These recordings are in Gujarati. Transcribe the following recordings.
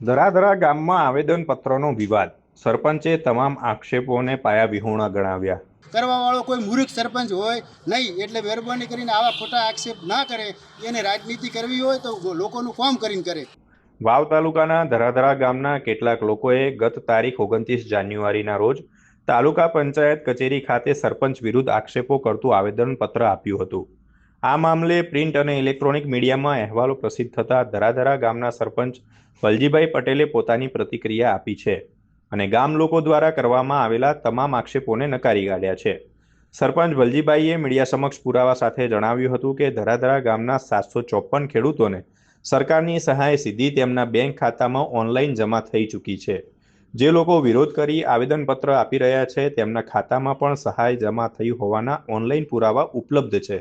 ધરાધરા ગામમાં આવેદનપત્રનો વિવાદ. સરપંચે તમામ આક્ષેપોને પાયાવિહોણા ગણાવ્યા. કરવાવાળો કોઈ મૂર્ખ સરપંચ હોય નહીં એટલે મહેરબાની કરીને આવા ખોટા આક્ષેપ ના કરે એને રાજનીતિ કરવી હોય તો લોકોનું કામ કરીને કરે. વાવ તાલુકાના ધરાધરા ગામના કેટલાક લોકોએ ગત તારીખ ઓગણત્રીસ જાન્યુઆરીના રોજ તાલુકા પંચાયત કચેરી ખાતે સરપંચ વિરુદ્ધ આક્ષેપો કરતું આવેદનપત્ર આપ્યું હતું. આ મામલે પ્રિન્ટ અને ઇલેક્ટ્રોનિક મીડિયામાં અહેવાલો પ્રસિદ્ધ થતા ધરાધરા ગામના સરપંચ વલજીભાઈ પટેલે પોતાની પ્રતિક્રિયા આપી છે અને ગામ લોકો દ્વારા કરવામાં આવેલા તમામ આક્ષેપોને નકારી કાઢ્યા છે. સરપંચ વલજીભાઈએ મીડિયા સમક્ષ પુરાવા સાથે જણાવ્યું હતું કે ધરાધરા ગામના સાતસો ચોપન ખેડૂતોને સરકારની સહાય સીધી તેમના બેંક ખાતામાં ઓનલાઈન જમા થઈ ચૂકી છે. જે લોકો વિરોધ કરી આવેદનપત્ર આપી રહ્યા છે તેમના ખાતામાં પણ સહાય જમા થઈ હોવાના ઓનલાઈન પુરાવા ઉપલબ્ધ છે.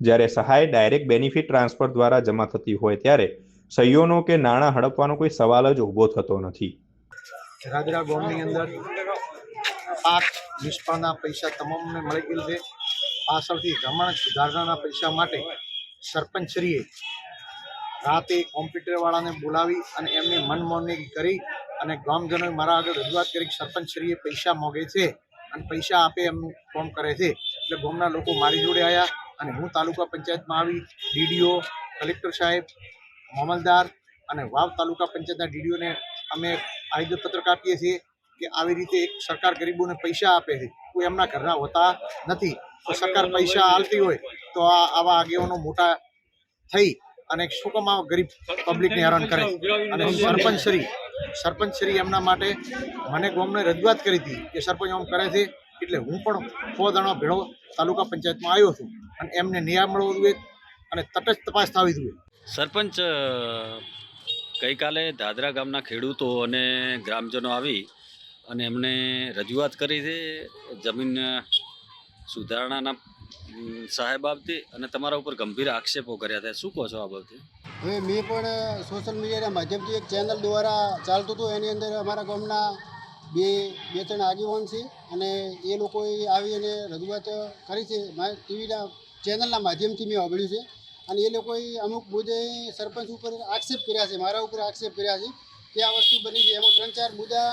જ્યારે સહાય ડાયરેક્ટ બેનિફિટ ટ્રાન્સફર દ્વારા જમા થતી હોય ત્યારે સહીઓનો કે નાણાં હડપવાનો કોઈ સવાલ જ ઊભો થતો નથી. ધરાધરા ગોમની અંદર પાક નિષ્ફળના પૈસા તમામને મળી ગયેલ છે. પાછળથી રમણ સુધારણાના પૈસા માટે સરપંચશ્રીએ રાતે કોમ્પ્યુટરવાળાને બોલાવી અને એમની મનમોહની કરી અને ગામજનોએ મારા આગળ રજૂઆત કરી સરપંચશ્રીએ પૈસા મોગે છે અને પૈસા આપે એમનું કામ કરે છે. એટલે ગામના લોકો મારી જોડે આવ્યા અને હું તાલુકા પંચાયતમાં આવી, ડીડીઓ, કલેક્ટર સાહેબ, મામલદાર અને વાવ તાલુકા પંચાયતના ડીડીઓને અમે આવેદન પત્રક આપીએ છીએ કે આવી રીતે એક સરકાર ગરીબોને પૈસા આપે છે. કોઈ એમના ઘરના હોતા નથી. તો સરકાર પૈસા આલતી હોય તો આ આવા આગેવાનો મોટા થઈ અને શું કામ આ ગરીબ પબ્લિકને હેરાન કરે. અને સરપંચ શ્રી સરપંચ શ્રી એમના માટે મને ગોમને રજૂઆત કરી હતી કે સરપંચ આમ કરે છે એટલે હું પણ સો દાણા ભેળો તાલુકા પંચાયતમાં આવ્યો છું અને એમને ન્યાય મળવો જોઈએ અને તટસ્થ તપાસ થવી જોઈએ. સરપંચ ગઈકાલે દાદરા ગામના ખેડૂતો અને ગ્રામજનો આવી અને એમને રજૂઆત કરી છે જમીન સુધારણાના સાહેબ સહાય બાબતે અને તમારા ઉપર ગંભીર આક્ષેપો કર્યા હતા શું કહો છો આ બાબતે? હવે મેં પણ સોશિયલ મીડિયાના માધ્યમથી એક ચેનલ દ્વારા ચાલતું હતું. એની અંદર અમારા ગામના બે બે ત્રણ આગેવાન છે અને એ લોકોએ આવી અને રજૂઆત કરી છે મારા ટીવીના ચેનલના માધ્યમથી મેં સાંભળ્યું છે. અને એ લોકોએ અમુક મુદ્દે સરપંચ ઉપર આક્ષેપ કર્યા છે, મારા ઉપર આક્ષેપ કર્યા છે કે આ વસ્તુ બની છે. એમાં ત્રણ ચાર મુદ્દા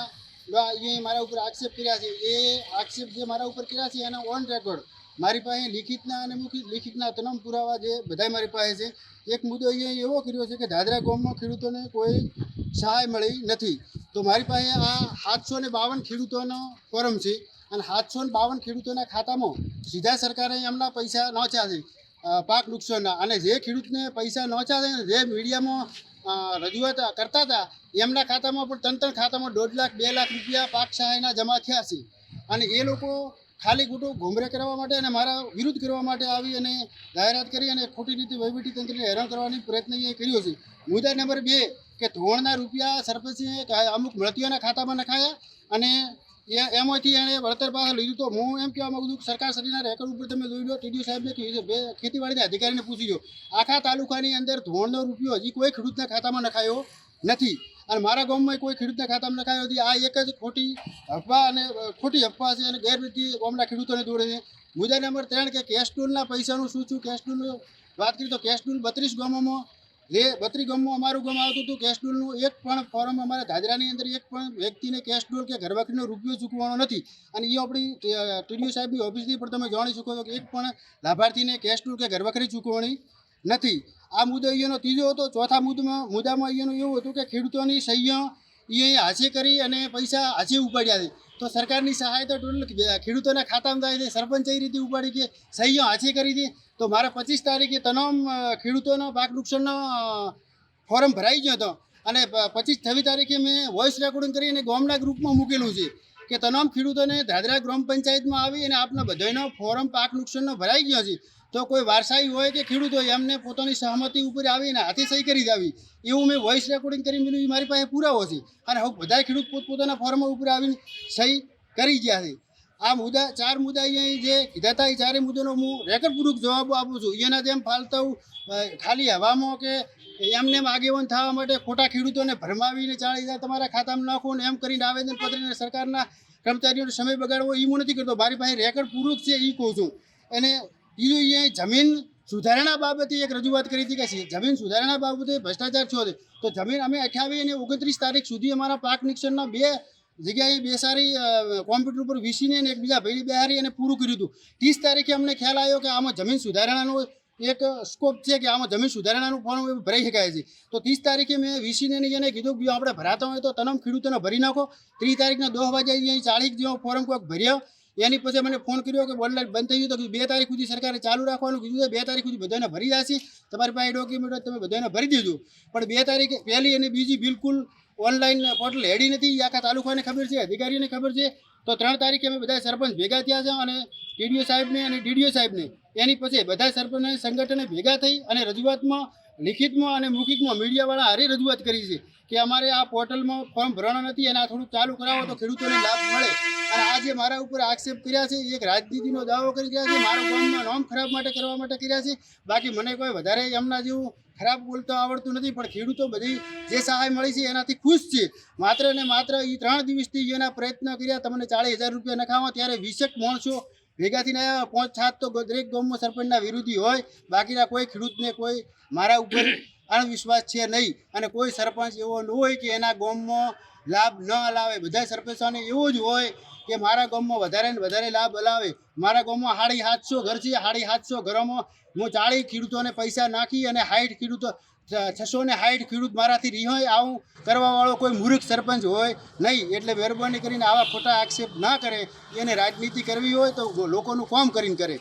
એ મારા ઉપર આક્ષેપ કર્યા છે. એ આક્ષેપ જે મારા ઉપર કર્યા છે એના ઓન રેકોર્ડ મારી પાસે લિખિતના અને મુખિત લિખિતના તમામ પુરાવા જે બધાય મારી પાસે છે. એક મુદ્દો અહીંયા એવો કર્યો છે કે દાદરા ગામમાં ખેડૂતોને કોઈ સહાય મળી નથી. તો મારી પાસે આ સાતસો ને બાવન ખેડૂતોનો ફોરમ છે અને સાતસો ને બાવન ખેડૂતોના ખાતામાં સીધા સરકારે એમના પૈસા નોચ્યા છે પાક નુકસાનના અને જે ખેડૂતને પૈસા નોંચ્યા છે ને જે મીડિયામાં રજૂઆત કરતા હતા, એમના ખાતામાં પણ ત્રણ ત્રણ ખાતામાં દોઢ લાખ, બે લાખ રૂપિયા પાક સહાયના જમા થયા છે. અને એ લોકો ખાલી ખોટું ઘુમરે કરવા માટે અને મારા વિરુદ્ધ કરવા માટે આવી અને જાહેરાત કરી અને ખોટી રીતે વહીવટી તંત્રને હેરાન કરવાની પ્રયત્ન એ કર્યો છે. મુદ્દા નંબર બે કે ધોળના રૂપિયા સરપંચે અમુક મળતીઓના ખાતામાં નખાયા અને એ એમાંથી એણે વળતર પાસે લીધું તો હું એમ કહેવા માગું છું કે સરકાર શ્રીના રેકોર્ડ ઉપર તમે જોઈ લો, ટીડીઓ સાહેબને કહ્યું છે ખેતીવાડીના અધિકારીને પૂછી જો આખા તાલુકાની અંદર ધોરણનો રૂપિયો હજી કોઈ ખેડૂતના ખાતામાં નખાયો નથી. અને મારા ગામમાં કોઈ ખેડૂતના ખાતામાં નખાયો નથી. આ એક જ ખોટી અફવા અને ખોટી અફવા છે અને ગેરરીતિ ગામના ખેડૂતોને દોડે છે. મુદ્દા નંબર ત્રણ કે કેશ ટૂલના પૈસાનું શું છું? કેશ ટૂલનું વાત કરીએ તો કેશ ટૂલ બત્રીસ ગામોમાં જે બત્રી ગામમાં અમારું ગામ આવતું હતું કેશ ટૂલનું એક પણ ફોર્મ અમારા દાદરાની અંદર એક પણ વ્યક્તિને કેશ ટૂલ કે ઘરવાખરીનો રૂપિયો ચૂકવવાનો નથી. અને એ આપણી ટીડીઓ સાહેબની ઓફિસથી પણ તમે જાણી શકો છો કે એક પણ લાભાર્થીને કેશ ટૂલ કે ઘરવાખરી ચૂકવણી નથી. આ મુદ્દો અહીંયાનો ત્રીજો હતો. ચોથા મુદ્દામાં મુદ્દામાં અહીંયાનું એવું હતું કે ખેડૂતોની સહીઓ એ અહીં હાથે કરી અને પૈસા હજી ઉપાડ્યા છે. તો સરકારની સહાય તો ટોટલ ખેડૂતોના ખાતામાં જાય છે. સરપંચ એ રીતે ઉપાડી કે સહીઓ હાથે કરી હતી તો મારે પચીસ તારીખે તમામ ખેડૂતોનો પાક નુકસાનનો ફોર્મ ભરાઈ ગયો હતો. અને પચીસ, છવ્વીસ તારીખે મેં વોઇસ રેકોર્ડિંગ કરીને ગામના ગ્રુપમાં મૂકેલું છે કે તમામ ખેડૂતોને દાદરા ગ્રામ પંચાયતમાં આવી અને આપના બધાનો ફોરમ પાક નુકસાનનો ભરાઈ ગયો છે. તો કોઈ વારસાઈ હોય કે ખેડૂત હોય, એમને પોતાની સહમતિ ઉપર આવીને હાથે સહી કરી દાવી. એવું મેં વોઇસ રેકોર્ડિંગ કરી મેળવ્યું એ મારી પાસે પુરાવો છે. અને હવે બધા ખેડૂત પોતપોતાના ફોર્મ ઉપર આવીને સહી કરી ગયા છે. આ મુદ્દા, ચાર મુદ્દા અહીંયા જે કીધા હતા એ ચારે મુદ્દાનો હું રેકર્ડપૂર્વક જવાબો આપું છું. એના જેમ ફાલતું ખાલી હવામાં કે એમને એમ આગેવાન થવા માટે ખોટા ખેડૂતોને ભરમાવીને ચાળી હજાર તમારા ખાતામાં નાખો ને એમ કરીને આવેદનપત્રને સરકારના કર્મચારીઓનો સમય બગાડવો એ હું નથી કરતો. મારી પાસે રેકર્ડ પૂરું છે એ કહું છું. અને બીજું અહીંયા જમીન સુધારણા બાબતે એક રજૂઆત કરી હતી કે જમીન સુધારણા બાબતે ભ્રષ્ટાચાર છે. તો જમીન અમે અઠ્યાવીસ અને ઓગણત્રીસ તારીખ સુધી અમારા પાક નિક્ષણના બે જગ્યાએ બેસારી કોમ્પ્યુટર ઉપર વીસીને અને એકબીજા ભાઈ બેહારી અને પૂરું કર્યું હતું. ત્રીસ તારીખે અમને ખ્યાલ આવ્યો કે આમાં જમીન સુધારણાનો એક સ્કોપ છે કે આમાં જમીન સુધારણાનું ફોર્મ ભરાઈ શકાય છે. તો ત્રીસ તારીખે મેં વીસીને એને કીધું કે આપણે ભરાતા હોય તો તમામ ખેડૂતોને ભરી નાખો. ત્રીસ તારીખના દસ વાગ્યા ચાળીસ જેવો ફોર્મ કોઈક ભર્યો. એની પછી મને ફોન કર્યો કે ઓનલાઈન બંધ થઈ ગયું તો બે તારીખ સુધી સરકારે ચાલુ રાખવાનું, કીધું છે, બે તારીખ સુધી બધાને ભરી જશે. તમારી પાસે ડોક્યુમેન્ટ તમે બધાને ભરી દેજો. પણ બે તારીખે પહેલી અને બીજી બિલકુલ ઓનલાઈન પોર્ટલ હેડી નથી. આખા તાલુકાને ખબર છે અધિકારીઓને ખબર છે. તો ત્રણ તારીખે અમે બધા સરપંચ ભેગા થયા છે અને ટીડીઓ સાહેબને અને ડીડીઓ સાહેબને. એની પછી બધા સરપંચ સંગઠને ભેગા થઈ અને રજૂઆતમાં લિખિતમાં અને મૌખિકમાં મીડિયાવાળા હારે રજૂઆત કરી છે કે અમારે આ પોર્ટલમાં ફોર્મ ભરવાના નથી અને આ થોડું ચાલુ કરાવો તો ખેડૂતોને લાભ મળે. અને આ જે મારા ઉપર આક્ષેપ કર્યા છે, એક રાજનીતિનો દાવો કરી રહ્યા છે, મારા ગામમાં નામ ખરાબ માટે કરવા માટે કર્યા છે, બાકી મને કોઈ વધારે એમના જેવું ખરાબ બોલતો આવડતું નથી, પણ ખેડૂતો બધી જે સહાય મળી છે એનાથી ખુશ છે. માત્ર ને માત્ર એ ત્રણ દિવસથી એના પ્રયત્ન કર્યા, તમને ચાળીસ હજાર રૂપિયા નખાવા, ત્યારે વીસેક માણસો ભેગા ના પાંચ, સાત તો દરેક ગામમાં સરપંચના વિરોધી હોય, બાકીના કોઈ ખેડૂતને કોઈ મારા ઉપર અણવિશ્વાસ છે નહીં. અને કોઈ સરપંચ એવો ન હોય કે એના ગામમાં લાભ ન અલાવે. બધા સરપંચોને એવો જ હોય કે મારા ગામમાં વધારે ને વધારે લાભ અલાવે. મારા ગામમાં સાડી સાતસો ઘર છે. સાડી સાતસો ઘરોમાં હું ચાળી ખેડૂતોને પૈસા નાખી અને હાઈટ ખેડૂતો છસો ને હાઈટ ખેડૂત મારાથી રિહોય આવું કરવાવાળો કોઈ મૂર્ખ સરપંચ હોય નહીં. એટલે મહેરબાની કરીને આવા ખોટા આક્ષેપ ના કરે. એને રાજનીતિ કરવી હોય તો લોકોનું કામ કરીને કરે.